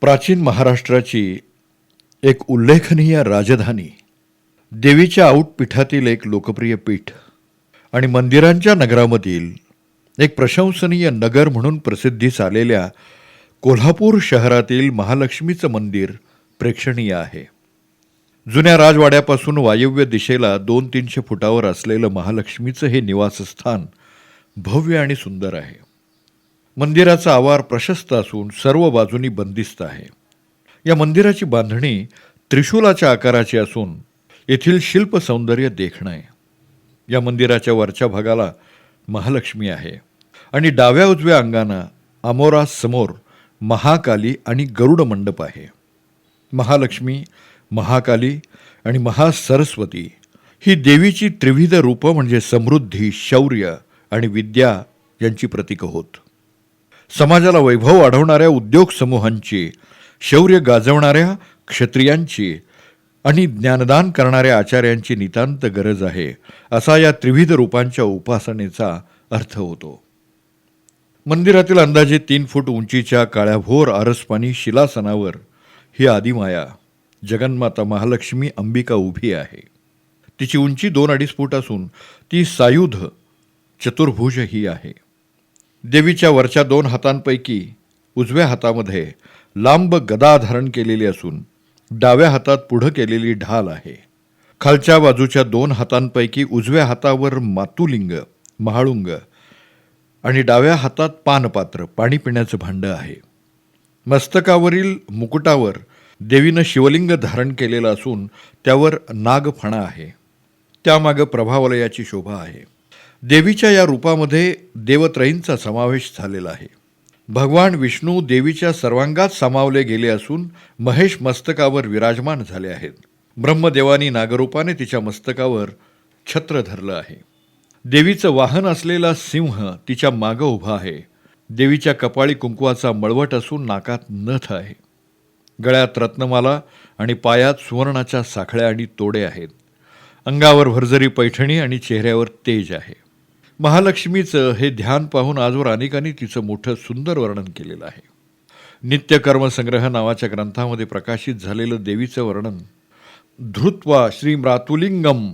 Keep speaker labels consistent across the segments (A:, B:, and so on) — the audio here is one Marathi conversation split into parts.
A: प्राचीन महाराष्ट्राची एक उल्लेखनीय राजधानी देवीच्या आउटपीठातील एक लोकप्रिय पीठ आणि मंदिरांच्या नगरामधील एक प्रशंसनीय नगर म्हणून प्रसिद्धीस आलेल्या कोल्हापूर शहरातील महालक्ष्मीचं मंदिर प्रेक्षणीय आहे. जुन्या राजवाड्यापासून वायव्य दिशेला दोन तीनशे फुटावर असलेलं महालक्ष्मीचं हे निवासस्थान भव्य आणि सुंदर आहे. मंदिराचा आवार प्रशस्त असून सर्व बाजूनी बंदिस्त आहे. या मंदिराची बांधणी त्रिशूलाच्या आकाराची असून येथील शिल्प सौंदर्य देखणं आहे. या मंदिराच्या वरच्या भागाला महालक्ष्मी आहे आणि डाव्या उजव्या अंगानं अमोरासमोर महाकाली आणि गरुड मंडप आहे. महालक्ष्मी महाकाली आणि महासरस्वती ही देवीची त्रिविध रूपं म्हणजे समृद्धी शौर्य आणि विद्या यांची प्रतीकं होत. समाजाला वैभव वाढवणाऱ्या उद्योग समूहांची शौर्य गाजवणाऱ्या क्षत्रियांची आणि ज्ञानदान करणाऱ्या आचार्यांची नितांत गरज आहे असा या त्रिविध रूपांच्या उपासनेचा अर्थ होतो. मंदिरातील अंदाजे तीन फूट उंचीच्या काळ्याभोर आरसपाणी शिलासनावर ही आदिमाया जगन्माता महालक्ष्मी अंबिका उभी आहे. तिची उंची दोन अडीच फूट असून ती सायुध चतुर्भुज ही आहे. देवीच्या वरच्या दोन हातांपैकी उजव्या हातामध्ये लांब गदा धारण केलेली असून डाव्या हातात पुढं केलेली ढाल आहे. खालच्या बाजूच्या दोन हातांपैकी उजव्या हातावर मातुलिंग महाळुंग आणि डाव्या हातात पानपात्र पाणी पिण्याचं भांडं आहे. मस्तकावरील मुकुटावर देवीनं शिवलिंग धारण केलेलं असून त्यावर नागफणा आहे. त्यामागं प्रभावलयाची शोभा आहे. देवीच्या या रूपामध्ये देवत्रयींचा समावेश झालेला आहे. भगवान विष्णू देवीच्या सर्वांगात सामावले गेले असून महेश मस्तकावर विराजमान झाले आहेत. ब्रह्मदेवानी नागरूपाने तिच्या मस्तकावर छत्र धरलं आहे. देवीचं वाहन असलेला सिंह तिच्या मागं उभा आहे. देवीच्या कपाळी कुंकवाचा मळवट असून नाकात नथ आहे. गळ्यात रत्नमाला आणि पायात सुवर्णाच्या साखळ्या आणि तोडे आहेत. अंगावर भरजरी पैठणी आणि चेहऱ्यावर तेज आहे. महालक्ष्मीचं हे ध्यान पाहून आजवर अनेकांनी तिचं मोठं सुंदर वर्णन केलेलं आहे. नित्यकर्मसंग्रह नावाच्या ग्रंथामध्ये प्रकाशित झालेलं देवीचं वर्णन धृत्वा श्रीम्रातुलिंगम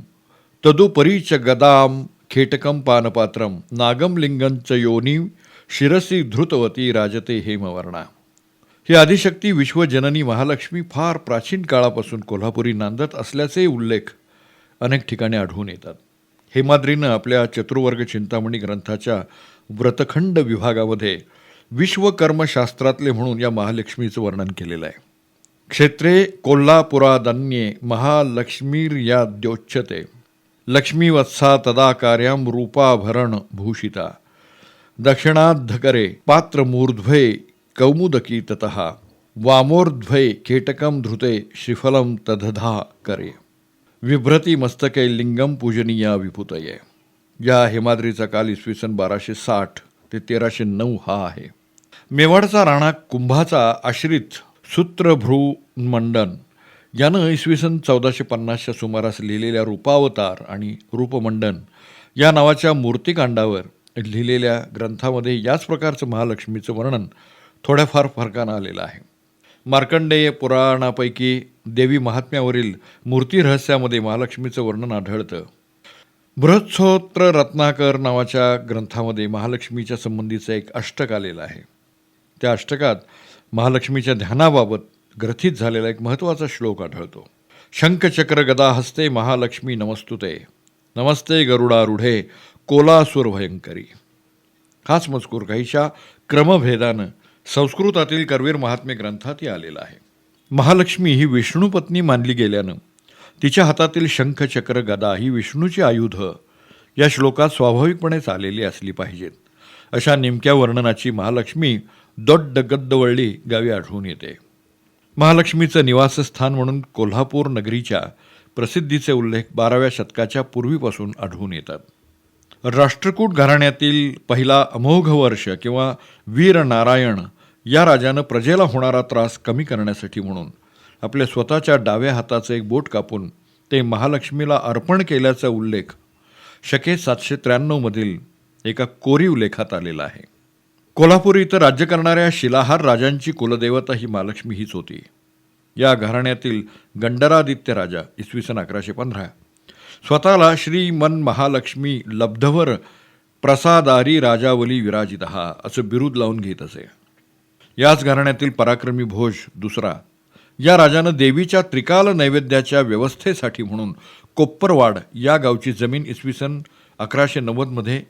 A: तदुपरीच गदाम खेटकम पानपात्रम नागम लिंगंच योनी शिरसी धृतवती राजते हेमवर्णा. ही आदिशक्ती विश्वजननी महालक्ष्मी फार प्राचीन काळापासून कोल्हापुरी नांदत असल्याचे उल्लेख अनेक ठिकाणी आढळून येतात. हेमाद्रीनं आपल्या चतुर्वर्ग चिंतामणी ग्रंथाच्या व्रतखंड विभागामध्ये विश्वकर्मशास्त्रातले म्हणून या महालक्ष्मीचं वर्णन केलेलं आहे. क्षेत्रे कोल्हापुरादन्ये महालक्ष्मीर्याद्योच्यते. लक्ष्मीवत्सा तदा कार्यां रूपाभरण भूषिता. दक्षिणाद्धकरे पात्रमूर्ध्वे कौमुदकी ततः वामोर्ध्वे केटकं धृते श्रीफलं तदधा करे. विभ्रती मस्तके लिंगम पूजनीया विभूतये. या हेमाद्रीचा काल इसवी सन बाराशे साठ ते तेराशे नऊ हा आहे. मेवाडचा राणा कुंभाचा आश्रित सूत्रभ्रू मंडन यानं इसवी सन चौदाशे पन्नासच्या सुमारास लिहिलेल्या रूपावतार आणि रूपमंडन या नावाच्या मूर्तिकांडावर लिहिलेल्या ग्रंथामध्ये याच प्रकारचं महालक्ष्मीचं वर्णन थोड्याफार फरकानं आलेलं आहे. मार्कंडेय पुराणापैकी देवी महात्म्यावरील मूर्ती रहस्यामध्ये महालक्ष्मीचं वर्णन आढळतं. बृहत्सोत्र रत्नाकर नावाच्या ग्रंथामध्ये महालक्ष्मीच्या संबंधीचं एक अष्टक आलेलं आहे. त्या अष्टकात महालक्ष्मीच्या ध्यानाबाबत ग्रथित झालेला एक महत्त्वाचा श्लोक आढळतो. शंखचक्र गदा हस्ते महालक्ष्मी नमस्तुते. नमस्ते गरुडारूढे कोलासूर भयंकरी हाच मजकूर काहीशा क्रमभेदानं संस्कृतातील करवीर महात्मे ग्रंथात हे आलेला आहे. महालक्ष्मी ही विष्णुपत्नी मानली गेल्यानं तिच्या हातातील शंख चक्र गदा ही विष्णूची आयुध या श्लोकात स्वाभाविकपणेच आलेली असली पाहिजेत. अशा नेमक्या वर्णनाची महालक्ष्मी दोड्ड गद्दवळली गावी आढळून येते. महालक्ष्मीचं निवासस्थान म्हणून कोल्हापूर नगरीच्या प्रसिद्धीचे उल्लेख बाराव्या शतकाच्या पूर्वीपासून आढळून येतात. राष्ट्रकूट घराण्यातील पहिला अमोघ वर्ष किंवा वीर नारायण या राजानं प्रजेला होणारा त्रास कमी करण्यासाठी म्हणून आपल्या स्वतःच्या डाव्या हाताचं एक बोट कापून ते महालक्ष्मीला अर्पण केल्याचा उल्लेख शके सातशे त्र्याण्णवमधील एका कोरीव लेखात आलेला आहे. कोल्हापूर इथं राज्य करणाऱ्या शिलाहार राजांची कुलदेवता ही महालक्ष्मी हीच होती. या घराण्यातील गंडरादित्य राजा इसवी सन अकराशे पंधरा. स्वतःला श्रीमन महालक्ष्मी लब्धवर प्रसादारी राजावली विराजित हा असं बिरुद लावून घेत असे. याच घराण्यातील पराक्रमी भोज दुसरा. या राजानं देवीच्या त्रिकाल नैवेद्याच्या व्यवस्थेसाठी म्हणून कोप्परवाड या गावची जमीन इसवी सन अकराशे नव्वदमध्ये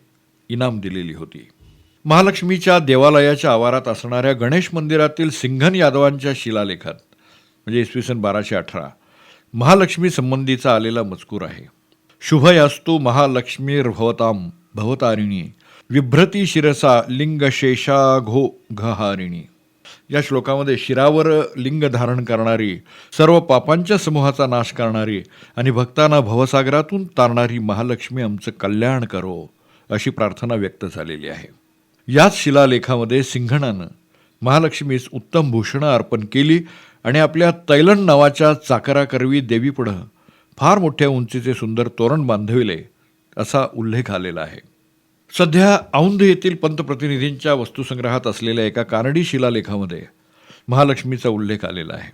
A: इनाम दिलेली होती. महालक्ष्मीच्या देवालयाच्या आवारात असणाऱ्या गणेश मंदिरातील सिंघन यादवांच्या शिलालेखात म्हणजे इसवी सन बाराशे अठरा महालक्ष्मी संबंधीचा आलेला मजकूर आहे. शुभयास्तु महालक्ष्मीर्भवताम भवतारिणी। विभ्रती शिरसा लिंगशेषाघो घहारिणी। या श्लोकामध्ये शिरावर लिंग धारण करणारी सर्व पापांच्या समूहाचा नाश करणारी आणि भक्तांना भवसागरातून तारणारी महालक्ष्मी आमचं कल्याण करो अशी प्रार्थना व्यक्त झालेली आहे। याच शिलालेखामध्ये सिंघणानं महालक्ष्मीस उत्तम भूषणं अर्पण केली आणि आपल्या तैलन नावाच्या चाकराकरवी देवीपुढं फार मोठ्या उंचीचे सुंदर तोरण बांधविले असा उल्लेख आलेला आहे. सध्या औंध येथील पंतप्रतिनिधींच्या वस्तुसंग्रहात असलेल्या एका कानडी शिलालेखामध्ये महालक्ष्मीचा उल्लेख आलेला आहे.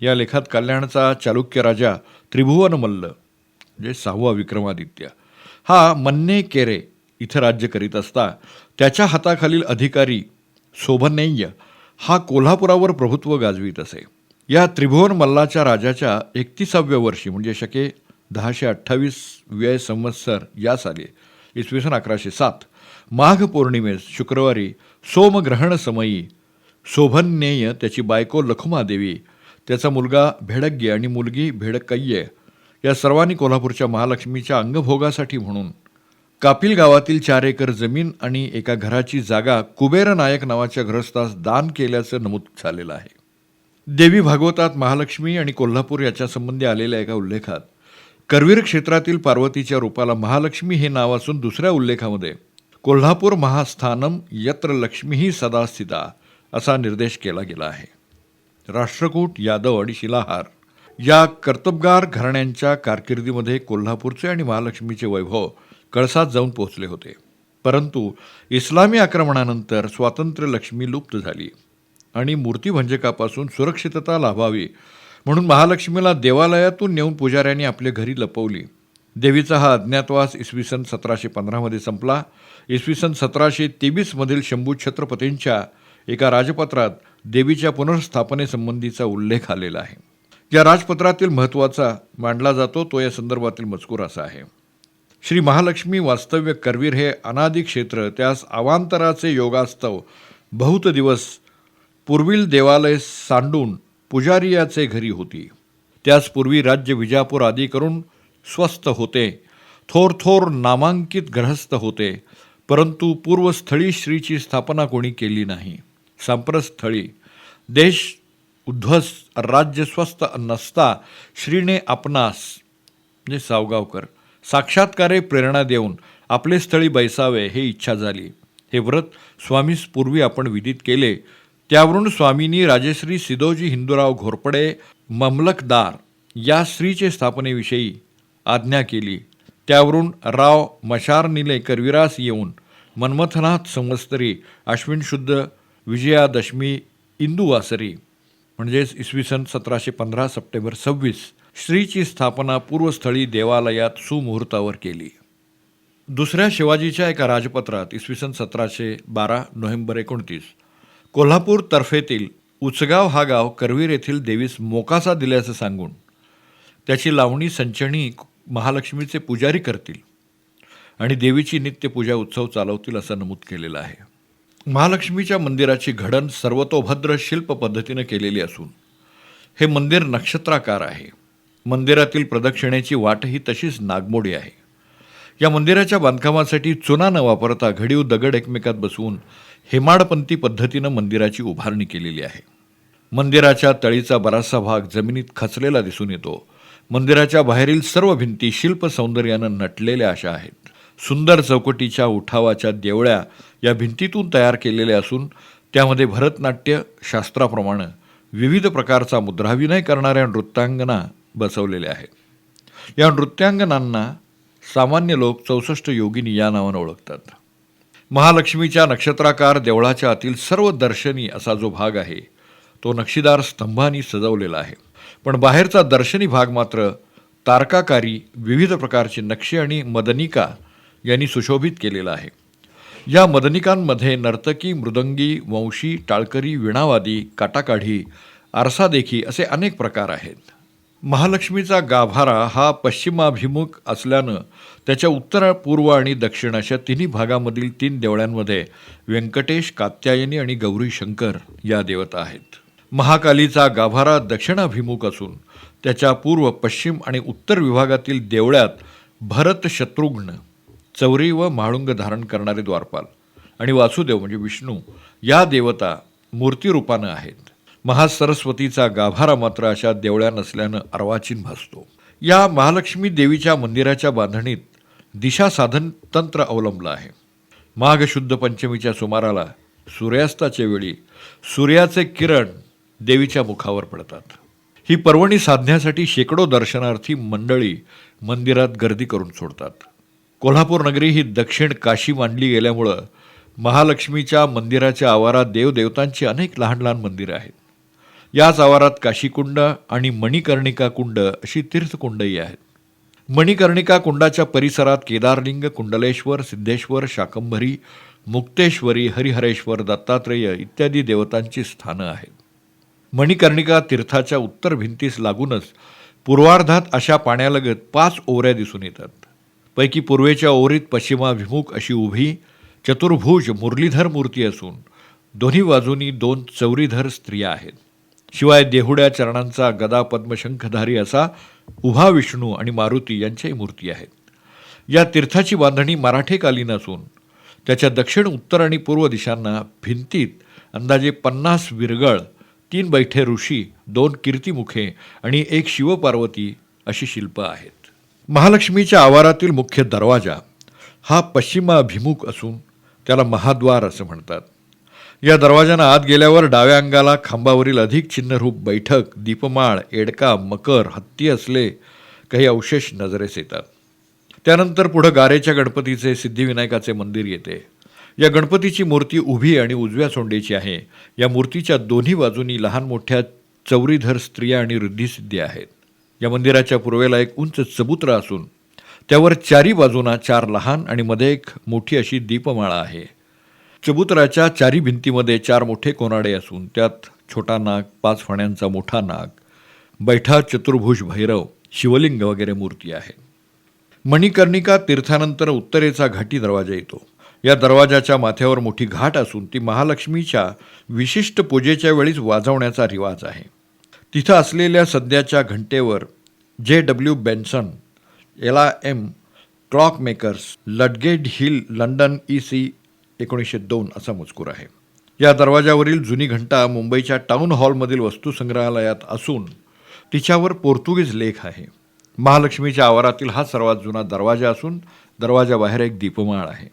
A: या लेखात कल्याणचा चालुक्य राजा त्रिभुवन मल्ल म्हणजे सहावा विक्रमादित्य हा मन्ने केरे इथं राज्य करीत असता त्याच्या हाताखालील अधिकारी शोभनेय्य हा कोल्हापुरावर प्रभुत्व गाजवीत असे. या त्रिभुवन मल्लाच्या राजाच्या एकतीसाव्या वर्षी म्हणजे शके दहाशे अठ्ठावीस व्यय संवत्सर या साली इसवी सन अकराशे सात माघ पौर्णिमेस शुक्रवारी सोमग्रहण समयी शोभन्येय त्याची बायको लखुमादेवी त्याचा मुलगा भेडग्य आणि मुलगी भेडकय्य या सर्वांनी कोल्हापूरच्या महालक्ष्मीच्या अंगभोगासाठी म्हणून कापिल गावातील चार एकर जमीन आणि एका घराची जागा कुबेर नायक नावाच्या ग्रस्तास दान केल्याचं नमूद झालेलं आहे. देवी भागवतात महालक्ष्मी आणि कोल्हापूर याच्यासंबंधी आलेल्या एका उल्लेखात करवीर क्षेत्रातील पार्वतीच्या रूपाला महालक्ष्मी हे नाव असून दुसऱ्या उल्लेखामध्ये कोल्हापूर महास्थानम यत्र लक्ष्मीही सदा स्थिता असा निर्देश केला गेला आहे. राष्ट्रकूट यादव आणि शिलाहार या कर्तबगार घराण्यांच्या कारकिर्दीमध्ये कोल्हापूरचे आणि महालक्ष्मीचे वैभव कळसात जाऊन पोहोचले होते. परंतु इस्लामी आक्रमणानंतर स्वातंत्र्य लक्ष्मी लुप्त झाली. आणि मूर्तिभंजकापासून सुरक्षितता लाभावी. म्हणून महालक्ष्मीला देवालयातून नेऊन पुजाऱ्यांनी आपल्या घरी लपवली. देवीचा हा अज्ञातवास इसवी सन सतराशे पंधरामध्ये संपला. इसवी सन सतराशे तेवीसमधील शंभू छत्रपतींच्या एका राजपत्रात देवीच्या पुनर्स्थापनेसंबंधीचा उल्लेख आलेला आहे. या राजपत्रातील महत्त्वाचा मांडला जातो तो या संदर्भातील मजकूर असा आहे. श्री महालक्ष्मी वास्तव्य करवीर हे अनादि क्षेत्र त्यास अवांतराचे योगास्तव बहुत दिवस पूर्वील देवालय सांडून पुजारियाचे घरी होती. त्यास पूर्वी राज्य विजापूर आदी करून स्वस्थ होते. थोर थोर नामांकित ग्रहस्थ होते. परंतु पूर्वस्थळी श्रीची स्थापना कोणी केली नाही. सांप्रस्थळी देश उद्ध्वस्त राज्य स्वस्थ नसता श्रीने आपणास म्हणजे सावगावकर साक्षात्कारे प्रेरणा देऊन आपले स्थळी बैसावे हे इच्छा झाली. हे व्रत स्वामीस पूर्वी आपण विदित केले. त्यावरून स्वामींनी राजेश्री सिदोजी हिंदूराव घोरपडे ममलकदार या स्त्रीचे स्थापनेविषयी आज्ञा केली. त्यावरून राव मशारनिले करविरास येऊन मन्मथनाथ संवत्सरी अश्विन शुद्ध विजयादशमी इंदुवासरी म्हणजेच इसवी सन सतराशे पंधरा सप्टेंबर सव्वीस श्रीची स्थापना पूर्वस्थळी देवालयात सुमुहूर्तावर केली. दुसऱ्या शिवाजीच्या एका राजपत्रात इसवी सन सतराशे बारा नोव्हेंबर एकोणतीस कोल्हापूर तर्फेतील उचगाव हा गाव करवीर येथील देवीस मोकासा दिल्याचं सांगून त्याची लावणी संचणी महालक्ष्मीचे पुजारी करतील आणि देवीची नित्यपूजा उत्सव चालवतील असं नमूद केलेलं आहे. महालक्ष्मीच्या मंदिराची घडण सर्वतोभद्र शिल्प पद्धतीनं केलेली असून हे मंदिर नक्षत्राकार आहे. मंदिरातील प्रदक्षिणेची वाटही तशीच नागमोडी आहे. या मंदिराच्या बांधकामासाठी चुना न वापरता घडीव दगड एकमेकात बसवून हेमाडपंथी पद्धतीनं मंदिराची उभारणी केलेली आहे. मंदिराच्या तळीचा बराचसा भाग जमिनीत खचलेला दिसून येतो. मंदिराच्या बाहेरील सर्व भिंती शिल्प सौंदर्यानं नटलेल्या अशा आहेत. सुंदर चौकटीच्या उठावाच्या देवळ्या या भिंतीतून तयार केलेल्या असून त्यामध्ये भरतनाट्य शास्त्राप्रमाणे विविध प्रकारचा मुद्राभिनय करणाऱ्या नृत्यांगना बसवलेल्या आहेत. या नृत्यांगनांना सामान्य लोक चौसष्ट योगिनी या नावानं ओळखतात. महालक्ष्मीच्या नक्षत्राकार देवळाच्या आतील सर्व दर्शनी असा जो भाग आहे तो नक्षीदार स्तंभांनी सजवलेला आहे. पण बाहेरचा दर्शनी भाग मात्र तारकाकारी विविध प्रकारचे नक्षी आणि मदनिका यांनी सुशोभित केलेला आहे. या मदनिकांमध्ये नर्तकी मृदंगी वंशी टाळकरी विणावादी काटाकाढी आरसादेखी असे अनेक प्रकार आहेत. महालक्ष्मीचा गाभारा हा पश्चिमाभिमुख असल्यानं त्याच्या उत्तर पूर्व आणि दक्षिण अशा तिन्ही भागामधील तीन देवळ्यांमध्ये व्यंकटेश कात्यायनी आणि गौरी शंकर या देवता आहेत. महाकालीचा गाभारा दक्षिणाभिमुख असून त्याच्या पूर्व पश्चिम आणि उत्तर विभागातील देवळ्यात भरत शत्रुघ्न चौरी व म्हाळुंग धारण करणारे द्वारपाल आणि वासुदेव म्हणजे विष्णू या देवता मूर्तिरूपानं आहेत. महासरस्वतीचा गाभारा मात्र अशा देवळ्या नसल्यानं अर्वाचीन भासतो. या महालक्ष्मी देवीच्या मंदिराच्या बांधणीत दिशा साधन तंत्र अवलंबलं आहे. माघ शुद्ध पंचमीच्या सुमाराला सूर्यास्ताच्या वेळी सूर्याचे किरण देवीच्या मुखावर पडतात. ही पर्वणी साधण्यासाठी शेकडो दर्शनार्थी मंडळी मंदिरात गर्दी करून सोडतात. कोल्हापूर नगरी ही दक्षिण काशी मांडली गेल्यामुळं महालक्ष्मीच्या मंदिराच्या आवारात देवदेवतांची अनेक लहान लहान मंदिरं आहेत. याच आवारात काशीकुंड आणि मणिकर्णिका कुंड अशी तीर्थकुंडही आहेत. मणिकर्णिका कुंडाच्या परिसरात केदारलिंग कुंडलेश्वर सिद्धेश्वर शाकंभरी मुक्तेश्वरी हरिहरेश्वर दत्तात्रेय इत्यादी देवतांची स्थानं आहेत. मणिकर्णिका तीर्थाच्या उत्तर भिंतीस लागूनच पूर्वार्धात अशा पाण्यालगत पाच ओवऱ्या दिसून येतात. पैकी पूर्वेच्या ओवरीत पश्चिमाभिमुख अशी उभी चतुर्भुज मुरलीधर मूर्ती असून दोन्ही बाजूनी दोन चौरीधर स्त्रिया आहेत. शिवाय देहुड्या चरणांचा गदा पद्मशंखधारी असा उभा विष्णू आणि मारुती यांच्याही मूर्ती आहेत. या तीर्थाची बांधणी मराठेकालीन असून त्याच्या दक्षिण उत्तर आणि पूर्व दिशांना भिंतीत अंदाजे पन्नास विरगळ तीन बैठे ऋषी दोन कीर्तिमुखे आणि एक शिवपार्वती अशी शिल्पं आहेत. महालक्ष्मीच्या आवारातील मुख्य दरवाजा हा पश्चिमाभिमुख असून त्याला महाद्वार असं म्हणतात. या दरवाजानं आत गेल्यावर डाव्या अंगाला खांबावरील अधिक चिन्हरूप बैठक दीपमाळ एडका मकर हत्ती असले काही अवशेष नजरेस येतात. त्यानंतर पुढं गारेच्या गणपतीचे सिद्धिविनायकाचे मंदिर येते. या गणपतीची मूर्ती उभी आणि उजव्या सोंडेची आहे. या मूर्तीच्या दोन्ही बाजूनी लहान मोठ्या चौरीधर स्त्रिया आणि रिद्धिसिद्धी आहेत. या मंदिराच्या पूर्वेला एक उंच चबुत्रा असून त्यावर चारी बाजूंना चार लहान आणि मध्ये एक मोठी अशी दीपमाळा आहे. चबुतराच्या चारी भिंतीमध्ये चार मोठे कोनाडे असून त्यात छोटा नाग पाच फण्यांचा मोठा नाग बैठा चतुर्भुज भैरव शिवलिंग वगैरे मूर्ती आहे. मणिकर्णिका तीर्थानंतर उत्तरेचा घाटी दरवाजा येतो. या दरवाजाच्या माथ्यावर मोठी घाट असून ती महालक्ष्मीच्या विशिष्ट पूजेच्या वेळीच वाजवण्याचा रिवाज आहे. तिथं असलेल्या सध्याच्या घंटेवर जे डब्ल्यू बेन्सन एला M clock makers Ludgate Hill London E C एकोणीसशे दोन असा मजकूर आहे. या दरवाजावरील जुनी घंटा मुंबईच्या टाउन हॉलमधील वस्तुसंग्रहालयात असून तिच्यावर पोर्तुगीज लेख आहे. महालक्ष्मीच्या आवारातील हा सर्वात जुना दरवाजा असून दरवाजाबाहेर एक दीपमाळ आहे.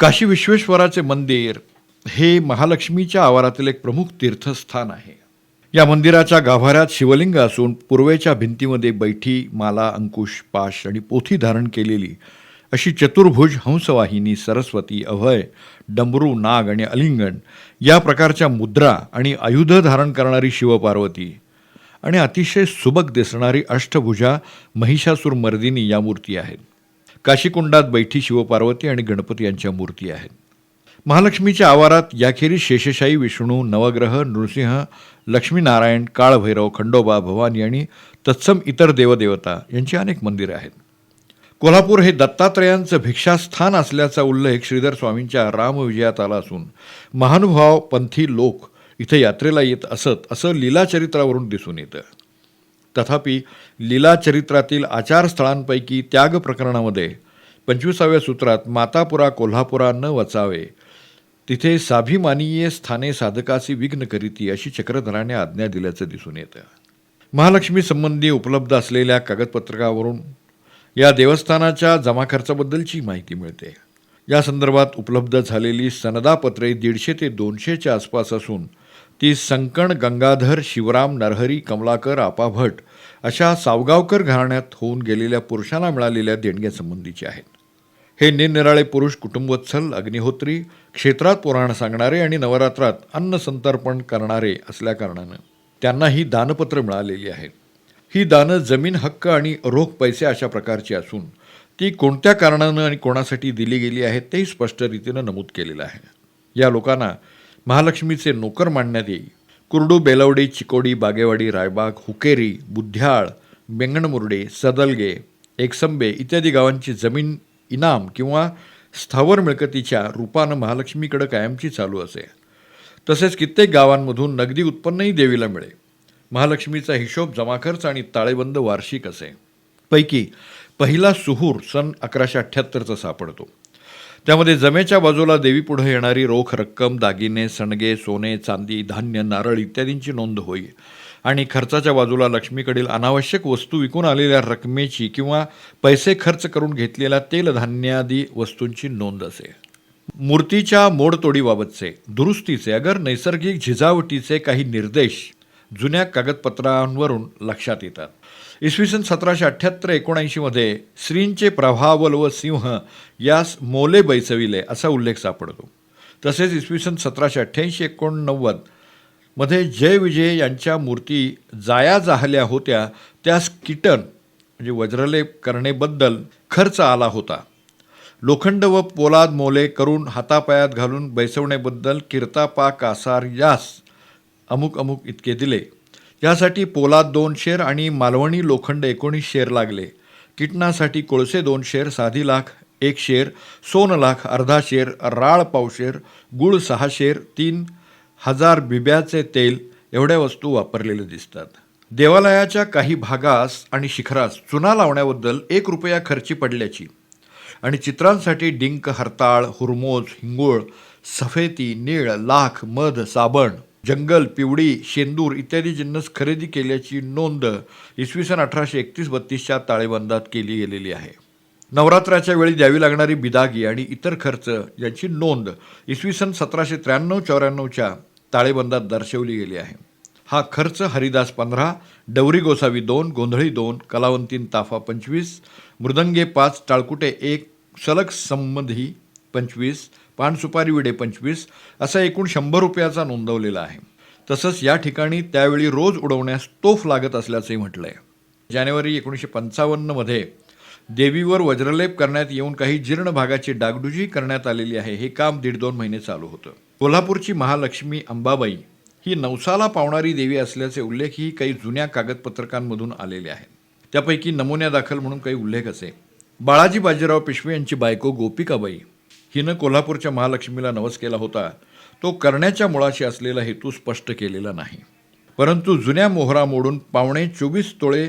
A: काशी विश्वेश्वराचे मंदिर हे महालक्ष्मीच्या आवारातील एक प्रमुख तीर्थस्थान आहे. या मंदिराच्या गाभाऱ्यात शिवलिंग असून पूर्वेच्या भिंतीमध्ये बैठी माला अंकुश पाश आणि पोथी धारण केलेली अशी चतुर्भुज हंसवाहिनी सरस्वती अभय डमरू नाग आणि अलिंगण या प्रकारच्या मुद्रा आणि आयुध धारण करणारी शिवपार्वती आणि अतिशय सुबक दिसणारी अष्टभुजा महिषासूर मर्दिनी या मूर्ती आहेत. काशीकुंडात बैठी शिवपार्वती आणि गणपती यांच्या मूर्ती आहेत. महालक्ष्मीच्या आवारात याखेरीज शेषशाही विष्णू नवग्रह नृसिंह लक्ष्मीनारायण काळभैरव खंडोबा भवानी आणि तत्सम इतर देवदेवता यांची अनेक मंदिरं आहेत. कोल्हापूर हे दत्तात्रयांचं भिक्षास्थान असल्याचा उल्लेख श्रीधर स्वामींच्या रामविजयात आला असून महानुभाव पंथी लोक इथे यात्रेला येत असत असं लीलाचरित्रावरून दिसून येतं. तथापि लीलाचरित्रातील आचारस्थळांपैकी त्याग प्रकरणामध्ये पंचवीसाव्या सूत्रात मातापुरा कोल्हापुरा न वचावे तिथे साभिमानीय स्थाने साधकासी विघ्न करीती अशी चक्रधराने आज्ञा दिल्याचं दिसून येतं. महालक्ष्मी संबंधी उपलब्ध असलेल्या कागदपत्रकावरून या देवस्थानाच्या जमाखर्चाबद्दलची माहिती मिळते. या संदर्भात उपलब्ध झालेली सनदापत्रे दीडशे ते दोनशेच्या आसपास असून ती संकण गंगाधर शिवराम नरहरी कमलाकर आपा भट अशा सावगावकर घराण्यात होऊन गेलेल्या पुरुषांना मिळालेल्या देणग्यासंबंधीची आहेत. हे निरनिराळे पुरुष कुटुंबोत्सल अग्निहोत्री क्षेत्रात पुराण सांगणारे आणि नवरात्रात अन्न संतर्पण करणारे असल्याकारणानं त्यांना ही दानपत्र मिळालेली आहेत. ही दानं जमीन हक्क आणि रोख पैसे अशा प्रकारची असून ती कोणत्या कारणानं आणि कोणासाठी दिली गेली आहेत तेही स्पष्ट रीतीनं नमूद केलेलं आहे. या लोकांना महालक्ष्मीचे नोकर मानण्यात येईल. कुरडू बेलवडी चिकोडी बागेवाडी रायबाग हुकेरी बुध्याळ बेंगणमुरडे सदलगे एकसंबे इत्यादी गावांची जमीन इनाम किंवा स्थावर मिळकतीच्या रूपानं महालक्ष्मीकडे कायमची चालू असे. तसेच कित्येक गावांमधून नगदी उत्पन्नही देवीला मिळे महालक्ष्मीचा हिशोब जमाखर्च आणि ताळेबंद वार्षिक असे. पैकी पहिला सुहूर सन अकराशे अठ्ठ्याहत्तरचा सापडतो. त्यामध्ये जमेच्या बाजूला देवीपुढे येणारी रोख रक्कम दागिने सणगे सोने चांदी धान्य नारळ इत्यादींची नोंद होई आणि खर्चाच्या बाजूला लक्ष्मीकडील अनावश्यक वस्तू विकून आलेल्या रकमेची किंवा पैसे खर्च करून घेतलेल्या तेलधान्यादी वस्तूंची नोंद असे. मूर्तीच्या मोडतोडीबाबतचे दुरुस्तीचे अगर नैसर्गिक झिजावटीचे काही निर्देश जुन्या कागदपत्रांवरून लक्षात येतात. इसवी सन सतराशे अठ्ठ्याहत्तर एकोणऐंशीमध्ये श्रींचे प्रभावल व सिंह यास मोले बैसविले असा उल्लेख सापडतो. तसेच इसवी सन सतराशे अठ्ठ्याऐंशी एकोणनव्वदमध्ये जय विजय यांच्या मूर्ती जाया जाहल्या होत्या त्यास किटन म्हणजे वज्रलेप करणेबद्दल खर्च आला होता. लोखंड व पोलाद मोले करून हातापायात घालून बैसवण्याबद्दल किर्तापा कासार यास अमुक अमुक इतके दिले. यासाठी पोलाद दोन शेर आणि मालवणी लोखंड एकोणीस शेर लागले. किटनासाठी कोळसे दोन शेर साधी लाख एक शेर सोन लाख अर्धा शेर राळ पावशेर गुळ सहा शेर तीन हजार बिब्याचे तेल एवढ्या वस्तू वापरलेल्या दिसतात. देवालयाच्या काही भागास आणि शिखरास चुना लावण्याबद्दल एक रुपया खर्ची पडल्याची आणि चित्रांसाठी डिंक हरताळ हुरमोज हिंगोळ सफेती निळ लाख मध साबण जंगल पिवळी शेंदूर इत्यादी जिन्नस खरेदी केल्याची नोंद इसवी सन अठराशे एकतीस बत्तीसच्या ताळेबंदात केली गेलेली आहे. नवरात्राच्या वेळी द्यावी लागणारी बिदागी आणि इतर खर्च यांची नोंद इसवी सन सतराशे त्र्याण्णव चौऱ्याण्णवच्या ताळेबंदात दर्शवली गेली आहे. हा खर्च हरिदास पंधरा डवरी गोसावी दोन गोंधळी दोन कलावंतीन ताफा पंचवीस मृदंगे पाच टाळकुटे एक सलग संबंधी पंचवीस पानसुपारी विडे पंचवीस असा एकूण शंभर रुपयाचा नोंदवलेला आहे. तसंच या ठिकाणी त्यावेळी रोज उडवण्यास तोफ लागत असल्याचंही म्हटलं आहे जानेवारी एकोणीसशे पंचावन्नमध्ये देवीवर वज्रलेप करण्यात येऊन काही जीर्ण भागाची डागडुजी करण्यात आलेली आहे हे काम दीड दोन महिने चालू होतं. कोल्हापूरची महालक्ष्मी अंबाबाई ही नवसाला पावणारी देवी असल्याचे उल्लेखही काही जुन्या कागदपत्रकांमधून आलेले आहेत. त्यापैकी नमुन्यादाखल म्हणून काही उल्लेख असे. बाळाजी बाजीराव पेशवे यांची बायको गोपिकाबाई हिनं कोल्हापूरच्या महालक्ष्मीला नवस केला होता. तो करण्याच्या मुळाशी असलेला हेतू स्पष्ट केलेला नाही. परंतु जुन्या मोहरा मोडून पावणे चोवीस तोळे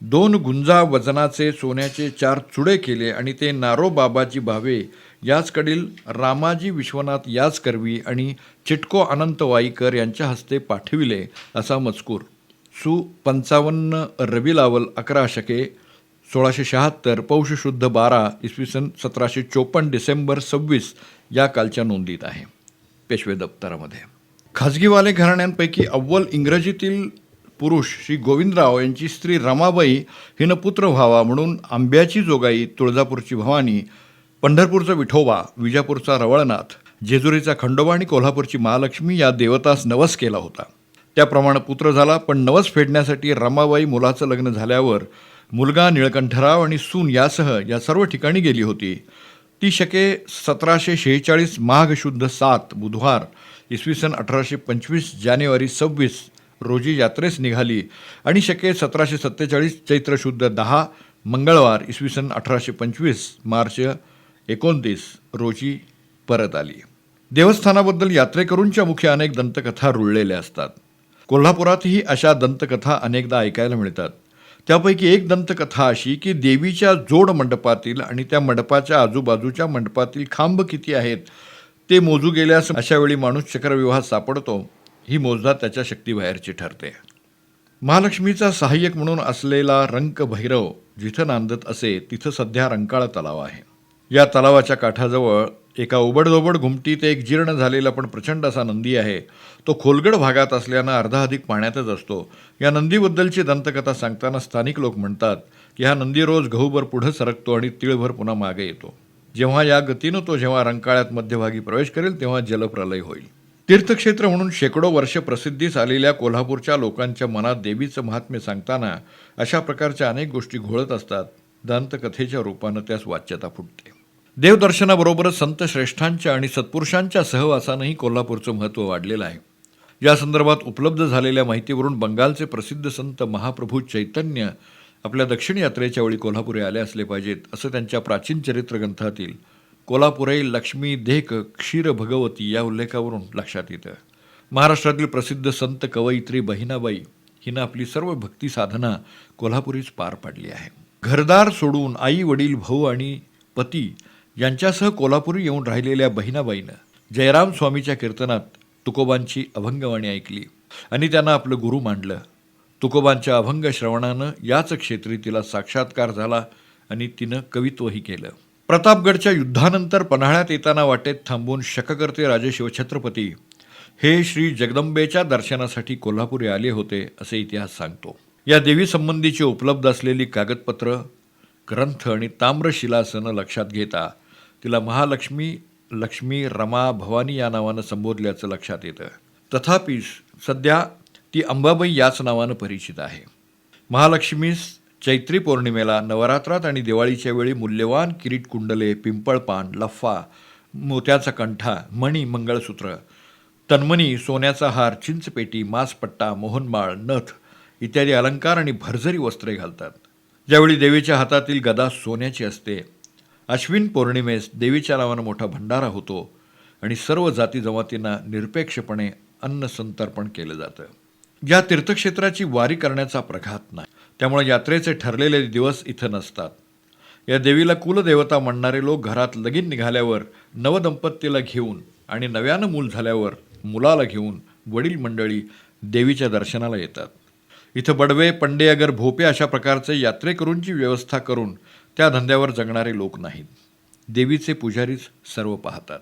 A: दोन गुंजा वजनाचे सोन्याचे चार चुडे केले आणि ते नारो बाबाजी भावे याचकडील रामाजी विश्वनाथ याच करवी आणि चिटको अनंत वाईकर यांच्या हस्ते पाठविले असा मजकूर. सु. पंचावन्न रबी लावल अकरा शके सोळाशे शहात्तर पौष शुद्ध बारा इसवी सन सतराशे चोपन्न डिसेंबर सव्वीस या कालच्या नोंदीत आहे. पेशवे दप्तरामध्ये. खाजगीवाले घराण्यांपैकी अव्वल इंग्रजीतील पुरुष श्री गोविंदराव यांची स्त्री रमाबाई हिनं पुत्र व्हावा म्हणून आंब्याची जोगाई तुळजापूरची भवानी पंढरपूरचा विठोबा विजापूरचा रवळनाथ जेजुरीचा खंडोबा आणि कोल्हापूरची महालक्ष्मी या देवतास नवस केला होता. त्याप्रमाणे पुत्र झाला पण नवस फेडण्यासाठी रमाबाई मुलाचं लग्न झाल्यावर मुलगा निळकंठराव आणि सून यासह या सर्व ठिकाणी गेली होती. ती शके सतराशे शेहेचाळीस माघ शुद्ध सात बुधवार इसवी सन अठराशे पंचवीस जानेवारी सव्वीस रोजी यात्रेस निघाली आणि शके सतराशे सत्तेचाळीस चैत्र शुद्ध दहा मंगळवार इसवी सन अठराशे पंचवीस मार्च एकोणतीस रोजी परत आली. देवस्थानाबद्दल यात्रेकरूंच्या मुख्य अनेक दंतकथा रुळलेल्या असतात. कोल्हापुरातही अशा दंतकथा अनेकदा ऐकायला मिळतात. त्यापैकी एक दंतकथा अशी की देवीच्या जोड मंडपातील आणि त्या मंडपाच्या आजूबाजूच्या मंडपातील खांब किती आहेत ते मोजू गेल्यास अशा वेळी माणूस चक्रविवाहात सापडतो. ही मोजदा त्याच्या शक्तीबाहेरची ठरते. महालक्ष्मीचा सहाय्यक म्हणून असलेला रंक भैरव जिथं नांदत असे तिथं सध्या रंकाळा तलाव आहे. या तलावाच्या काठाजवळ एका ओबडधोबड घुमटीत एक जीर्ण झालेला पण प्रचंड असा नंदी आहे. तो खोलगड भागात असल्यानं अर्धा अधिक पाण्यातच असतो. या नंदीबद्दलची दंतकथा सांगताना स्थानिक लोक म्हणतात की हा नंदी रोज गहूभर पुढं सरकतो आणि तिळभर पुन्हा मागे येतो. जेव्हा या गतीनं तो जेव्हा रंकाळ्यात मध्यभागी प्रवेश करेल तेव्हा जलप्रलय होईल. तीर्थक्षेत्र म्हणून शेकडो वर्ष प्रसिद्धीस आलेल्या कोल्हापूरच्या लोकांच्या मनात देवीचं महात्म्य सांगताना अशा प्रकारच्या अनेक गोष्टी घोळत असतात. दंतकथेच्या रूपानं त्यास वाच्यता फुटते. देवदर्शनाबरोबरच संत श्रेष्ठांच्या आणि सत्पुरुषांच्या सहवासानंही कोल्हापूरचं महत्त्व वाढलेलं आहे. या संदर्भात उपलब्ध झालेल्या माहितीवरून बंगालचे प्रसिद्ध संत महाप्रभू चैतन्य आपल्या दक्षिण यात्रेच्या वेळी कोल्हापुरे आले असले पाहिजेत असं त्यांच्या प्राचीन चरित्र ग्रंथातील कोल्हापुरे लक्ष्मी देक क्षीर भगवती या उल्लेखावरून लक्षात येतं. महाराष्ट्रातील प्रसिद्ध संत कवयित्री बहिणाबाई हिनं आपली सर्व भक्ती साधना कोल्हापुरीच पार पाडली आहे. घरदार सोडून आई वडील भाऊ आणि पती यांच्यासह कोल्हापुरी येऊन राहिलेल्या बहिणाबाईनं जयराम स्वामीच्या कीर्तनात तुकोबांची अभंगवाणी ऐकली आणि त्यांना आपलं गुरु मांडलं. तुकोबांच्या अभंग श्रवणानं याच क्षेत्री तिला साक्षात्कार झाला आणि तिनं कवित्वही केलं. प्रतापगडच्या युद्धानंतर पन्हाळ्यात येताना वाटेत थांबून शककर्ते राजे शिवछत्रपती हे श्री जगदंबेच्या दर्शनासाठी कोल्हापुरी आले होते असे इतिहास सांगतो. या देवीसंबंधीची उपलब्ध असलेली कागदपत्र ग्रंथ आणि ताम्रशिलासनं लक्षात घेता तिला महालक्ष्मी लक्ष्मी रमा भवानी या नावानं संबोधल्याचं लक्षात येतं. तथापि सध्या ती अंबाबाई याच नावानं परिचित आहे. महालक्ष्मीस चैत्री पौर्णिमेला नवरात्रात आणि दिवाळीच्या वेळी मूल्यवान किरीट कुंडले पिंपळपान लफ्फा मोत्याचा कंठा मणी मंगळसूत्र तन्मणी सोन्याचा हार चिंचपेटी मासपट्टा मोहनमाळ नथ इत्यादी अलंकार आणि भरझरी वस्त्रे घालतात. ज्यावेळी देवीच्या हातातील गदा सोन्याची असते अश्विन पौर्णिमेस देवीच्या नावानं मोठा भंडारा होतो आणि सर्व जाती जमातींना निरपेक्षपणे अन्न संतर्पण केलं जातं. या तीर्थक्षेत्राची वारी करण्याचा प्रघात नाही त्यामुळे यात्रेचे ठरलेले दिवस इथं नसतात. या देवीला कुलदेवता म्हणणारे लोक घरात लगीन निघाल्यावर नवदंपतीला घेऊन आणि नव्यानं मूल झाल्यावर मुलाला घेऊन वडील मंडळी देवीच्या दर्शनाला येतात. इथं बडवे पंडे भोपे अशा प्रकारचे यात्रेकरूंची व्यवस्था करून त्या धंद्यावर जगणारे लोक नाहीत. देवीचे पुजारीच सर्व पाहतात.